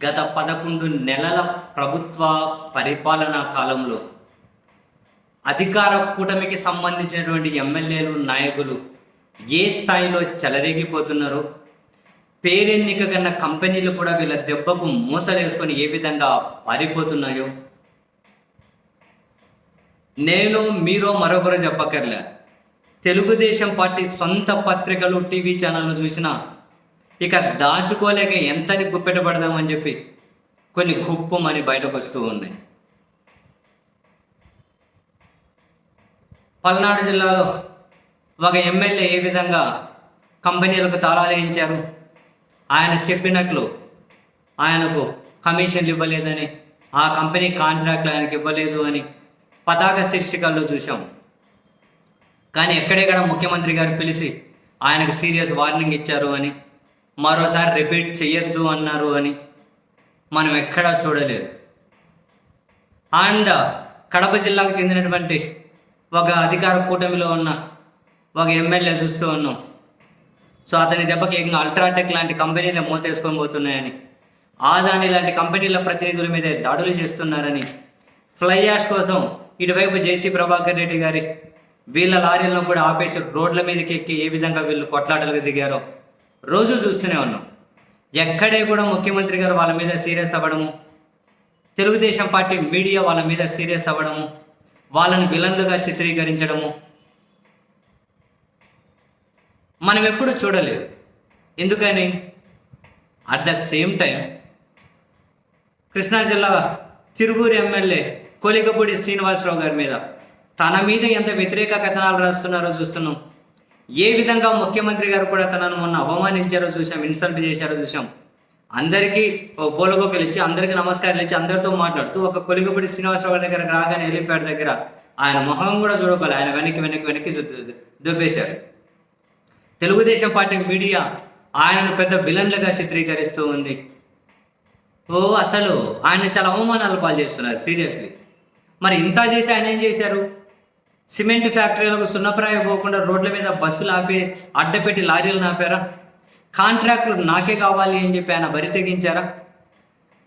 గత పదకొండు నెలల ప్రభుత్వ పరిపాలనా కాలంలో అధికార కూటమికి సంబంధించినటువంటి ఎమ్మెల్యేలు నాయకులు ఏ స్థాయిలో చెలరేగిపోతున్నారో పేరెన్నిక కన్న కంపెనీలు కూడా వీళ్ళ దెబ్బకు మూతలేసుకొని ఏ విధంగా పారిపోతున్నాయో నేను మీరో మరొకరు చెప్పక్కర్లే. తెలుగుదేశం పార్టీ సొంత పత్రికలు టీవీ ఛానళ్ళు చూసినా ఇక దాచుకోలేక ఎంతని గుప్పెట్టబడదామని చెప్పి కొన్ని కుప్పమని బయటకు వస్తూ ఉన్నాయి. పల్నాడు జిల్లాలో ఒక ఎమ్మెల్యే ఏ విధంగా కంపెనీలకు తాళాలు వేయించారు? ఆయన చెప్పినట్లు ఆయనకు కమిషన్లు ఇవ్వలేదని ఆ కంపెనీ కాంట్రాక్ట్లు ఆయనకి ఇవ్వలేదు అని పతాక శీర్షికల్లో చూసాం కానీ ఎక్కడెక్కడ ముఖ్యమంత్రి గారు పిలిచి ఆయనకు సీరియస్ వార్నింగ్ ఇచ్చారు అని మరోసారి రిపీట్ చెయ్యొద్దు అన్నారు అని మనం ఎక్కడా చూడలేదు. అండ్ కడప జిల్లాకు చెందినటువంటి ఒక అధికార కూటమిలో ఉన్న ఒక ఎమ్మెల్యే చూస్తూ ఉన్నాం. సో అతని దెబ్బకి ఏకంగా అల్ట్రాటెక్ లాంటి కంపెనీలు మూతేసుకొని పోతున్నాయని ఆదాని లాంటి కంపెనీల ప్రతినిధుల మీద దాడులు చేస్తున్నారని ఫ్లై యాష్ కోసం ఇటువైపు జేసీ ప్రభాకర్ రెడ్డి గారి వీళ్ళ లారీలను కూడా ఆపేసి రోడ్ల మీదకి ఎక్కి ఏ విధంగా వీళ్ళు కొట్లాటలకు దిగారో రోజు చూస్తూనే ఉన్నాం. ఎక్కడే కూడా ముఖ్యమంత్రి గారు వాళ్ళ మీద సీరియస్ అవ్వడము తెలుగుదేశం పార్టీ మీడియా వాళ్ళ మీద సీరియస్ అవ్వడము వాళ్ళని విలన్లుగా చిత్రీకరించడము. మనం ఎప్పుడు చూడలేదు ఎందుకని? At the same time Krishna జిల్లా తిరువూరు ఎమ్మెల్యే కోలికపూడి శ్రీనివాసరావు గారి మీద తన మీద ఎంత వ్యతిరేక కథనాలు రాస్తున్నారో చూస్తున్నాం. ఏ విధంగా ముఖ్యమంత్రి గారు కూడా తనను మొన్న అవమానించారో చూసాం ఇన్సల్ట్ చేశారో చూసాం అందరికీ ఓ ఇచ్చి అందరికీ నమస్కారాలు ఇచ్చి అందరితో మాట్లాడుతూ ఒక కొలిగపడి శ్రీనివాసరావు గారి దగ్గర రాగానే హెలిప్యాడ్ దగ్గర ఆయన మొహం కూడా చూడకోవాలి ఆయన వెనక్కి వెనక్కి వెనక్కి దొబ్బేశారు దుబ్బేశారు. తెలుగుదేశం పార్టీ మీడియా ఆయనను పెద్ద విలన్లుగా చిత్రీకరిస్తూ ఉంది. ఓ అసలు ఆయన చాలా అవమానాలు పాలు చేస్తున్నారు సీరియస్లీ. మరి ఇంత చేసి ఆయన ఏం చేశారు? సిమెంట్ ఫ్యాక్టరీలకు సున్నప్రాయ పోకుండా రోడ్ల మీద బస్సులు ఆపి అడ్డపెట్టి లారీలు నాపారా? కాంట్రాక్టులు నాకే కావాలి అని చెప్పి ఆయన బరి తెగించారా?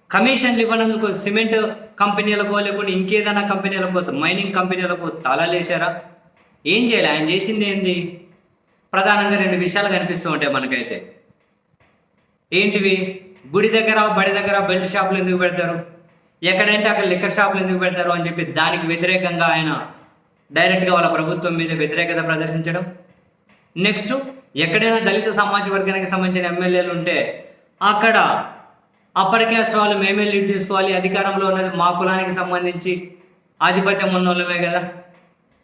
కమిషన్లు ఇవ్వనందుకు సిమెంట్ కంపెనీలకో లేకుంటే ఇంకేదైనా కంపెనీలకో మైనింగ్ కంపెనీలకు తాళాలేశారా ఏం చేయాలి? ఆయన చేసింది ఏంది? ప్రధానంగా రెండు విషయాలు కనిపిస్తూ ఉంటాయి మనకైతే. ఏంటివి? గుడి దగ్గర బడి దగ్గర బెల్ట్ షాపులు ఎందుకు పెడతారు? ఎక్కడంటే అక్కడ లిక్కర్ షాపులు ఎందుకు పెడతారు అని చెప్పి దానికి వ్యతిరేకంగా ఆయన డైరెక్ట్గా వాళ్ళ ప్రభుత్వం మీద వ్యతిరేకత ప్రదర్శించడం. నెక్స్ట్ ఎక్కడైనా దళిత సమాజ వర్గానికి సంబంధించిన ఎమ్మెల్యేలు ఉంటే అక్కడ అప్పర్ క్యాస్ట్ వాళ్ళు మేమే లీడ్ తీసుకోవాలి అధికారంలో ఉన్నది మా కులానికి సంబంధించి ఆధిపత్యం ఉన్నోళ్ళమే కదా.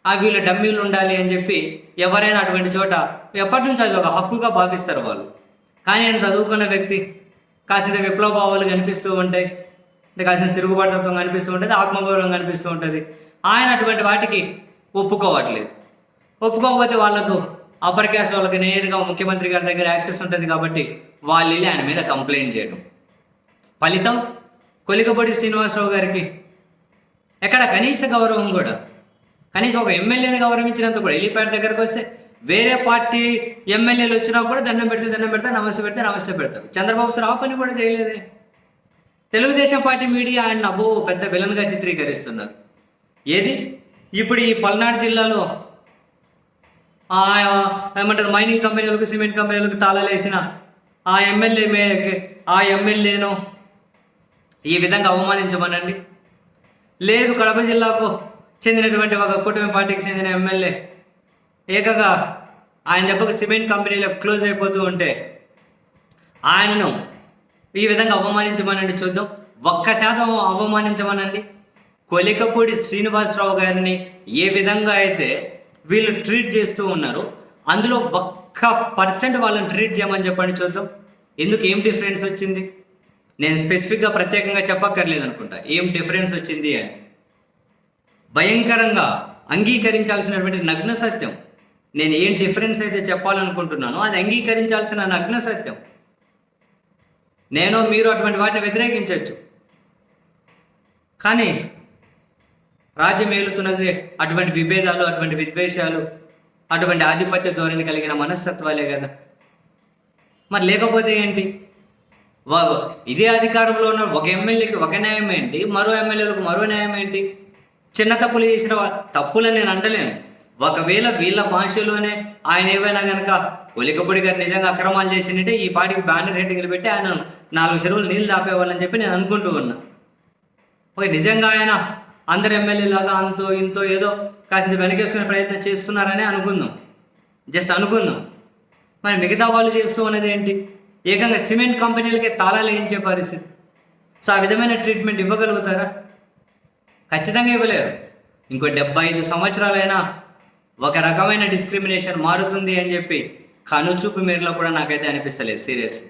ఆ వీళ్ళు డమ్మీలు ఉండాలి అని చెప్పి ఎవరైనా అటువంటి చోట ఎప్పటి నుంచి అది ఒక హక్కుగా భావిస్తారు వాళ్ళు. కానీ నేను చదువుకున్న వ్యక్తి కాసింత విప్లవ భావాలు కనిపిస్తూ ఉంటాయి అంటే కాసిన తిరుగుబాటుతత్వం కనిపిస్తూ ఉంటుంది ఆత్మగౌరవం కనిపిస్తూ ఉంటుంది. ఆయన అటువంటి వాటికి ఒప్పుకోవట్లేదు. ఒప్పుకోకపోతే వాళ్ళకు అప్పర్ క్యాస్ట్ వాళ్ళకి నేరుగా ముఖ్యమంత్రి గారి దగ్గర యాక్సెస్ ఉంటుంది కాబట్టి వాళ్ళు వెళ్ళి ఆయన మీద కంప్లైంట్ చేయడం ఫలితం కొలికపొడి శ్రీనివాసరావు గారికి ఎక్కడ కనీస గౌరవం కూడా కనీసం ఒక ఎమ్మెల్యేని గౌరవించినంత కూడా ఎలిపేట దగ్గరకు వస్తే వేరే పార్టీ ఎమ్మెల్యేలు వచ్చినా కూడా దండం పెడితే దండం పెడితే నమస్తే పెడితే నమస్తే పెడతారు చంద్రబాబు సార్ ఆ పని కూడా చేయలేదే. తెలుగుదేశం పార్టీ మీడియా ఆయన అబ్బో పెద్ద విలన్గా చిత్రీకరిస్తున్నారు. ఏది? ఇప్పుడు ఈ పల్నాడు జిల్లాలో ఏమంటారు మైనింగ్ కంపెనీలకు సిమెంట్ కంపెనీలకు తాళాలేసిన ఆ ఎమ్మెల్యే మే ఆ ఎమ్మెల్యేను ఈ విధంగా అవమానించమనండి. లేదు కడప జిల్లాకు చెందినటువంటి ఒక కూటమి పార్టీకి చెందిన ఎమ్మెల్యే ఏకగా ఆయన దెబ్బకు సిమెంట్ కంపెనీలకు క్లోజ్ అయిపోతూ ఉంటే ఆయనను ఈ విధంగా అవమానించమనండి. చూద్దాం ఒక్క శాతం అవమానించమనండి. కొలికపూడి శ్రీనివాసరావు గారిని ఏ విధంగా అయితే వీళ్ళు ట్రీట్ చేస్తూ ఉన్నారు అందులో ఒక్క పర్సెంట్ వాళ్ళని ట్రీట్ చేయమని చెప్పండి చూద్దాం. ఎందుకు ఏం డిఫరెన్స్ వచ్చింది? నేను స్పెసిఫిక్గా ప్రత్యేకంగా చెప్పక్కర్లేదు అనుకుంటా. ఏం డిఫరెన్స్ వచ్చింది అని. భయంకరంగా అంగీకరించాల్సినటువంటి నగ్న సత్యం. నేను ఏం డిఫరెన్స్ అయితే చెప్పాలనుకుంటున్నానో అది అంగీకరించాల్సిన నగ్న సత్యం. నేను మీరు అటువంటి వాటిని వ్యతిరేకించవచ్చు కానీ రాజ్యం ఏలుతున్నది అటువంటి విభేదాలు అటువంటి విద్వేషాలు అటువంటి ఆధిపత్య ధోరణి కలిగిన మనస్తత్వాలే కదా. మరి లేకపోతే ఏంటి? వాగు ఇదే అధికారంలో ఉన్న ఒక ఎమ్మెల్యేకి ఒక న్యాయం ఏంటి? మరో ఎమ్మెల్యేలకు మరో న్యాయం ఏంటి? చిన్న తప్పులు చేసిన తప్పులని నేను అంటలేను. ఒకవేళ వీళ్ళ భాషలోనే ఆయన ఏవైనా కనుక కొలికపొడి గారు నిజంగా అక్రమాలు చేసినట్టే ఈ పాటికి బ్యానర్ హెడ్డింగ్లు పెట్టి ఆయన నాలుగు చెరువులు నీళ్ళు దాపేవాళ్ళని చెప్పి నేను అనుకుంటూ ఉన్నా. ఓకే నిజంగా ఆయన అందరు ఎమ్మెల్యే లాగా అంతో ఇంతో ఏదో కాసింత వెనకేసుకునే ప్రయత్నం చేస్తున్నారని అనుకుందాం. జస్ట్ అనుకుందాం. మరి మిగతా వాళ్ళు చేస్తూ అనేది ఏంటి? ఏకంగా సిమెంట్ కంపెనీలకే తాళాలు వేయించే పరిస్థితి. సో ఆ విధమైన ట్రీట్మెంట్ ఇవ్వగలుగుతారా? ఖచ్చితంగా ఇవ్వలేరు. ఇంకో డెబ్బై ఐదు సంవత్సరాలైనా ఒక రకమైన డిస్క్రిమినేషన్ మారుతుంది అని చెప్పి కనుచూపు మేరలో కూడా నాకైతే అనిపిస్తలేదు సీరియస్లీ